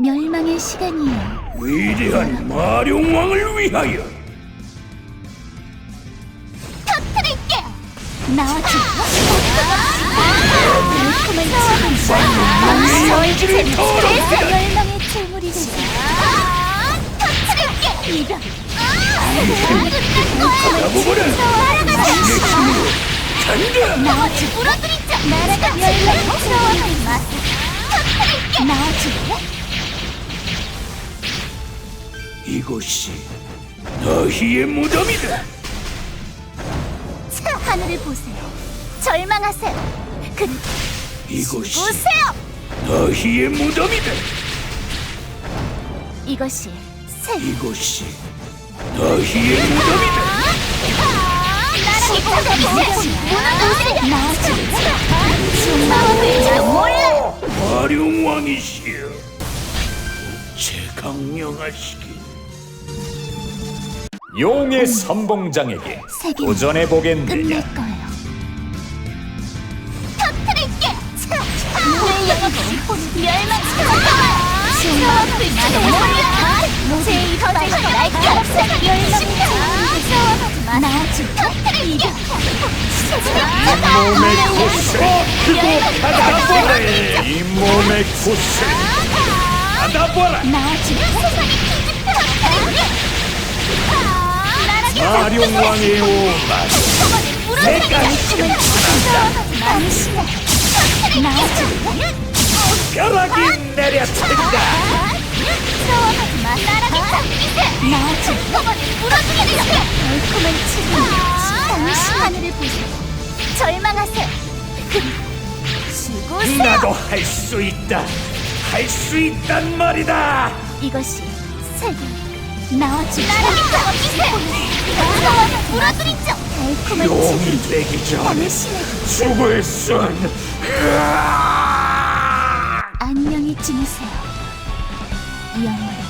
멸망의 시간이에요. 위대한 마룡왕을 위하여 터뜨릴게요. 나와줘. 달콤한 지금 멸망의 재물이 되자. 터뜨릴게. 이병. 나보거라 내 힘으로 간다 나와줘. 부러뜨리자. 나라가 멸망스러워하지 마. 터뜨릴게. 나와줘. 이곳이 너희의 무덤이다 차 하늘을 보세요. 절망하세요. 그리고 이곳이 보세요. 너희의 무덤이다 이것이 새 이곳이 너희의 무덤이다 마룡왕이시여 제강령하시기 용의 선봉장에게 세계 도전해 보겠느냐? 거예요. 터뜨릴게. 물의 영혼 멸망시켜. 수업을 몰라. 제 거짓 날카롭사 멸망시켜. 나와줘. 터뜨릴게. 몸의 고슬 크고 받아보라 이 몸의 고슬 받아보라 마룡왕의 오마 내가 벼락이 내려친다 하늘을 보세요. 절망하세요. 수고세요. 나도 할 수 있다 할 수 있단 말이다 이것이 세계 나와 주 나를 잡으세요 부러뜨리죠. 달콤한 용이 되기 전 당신의 죽을 순. 안녕히 지내세요. 영원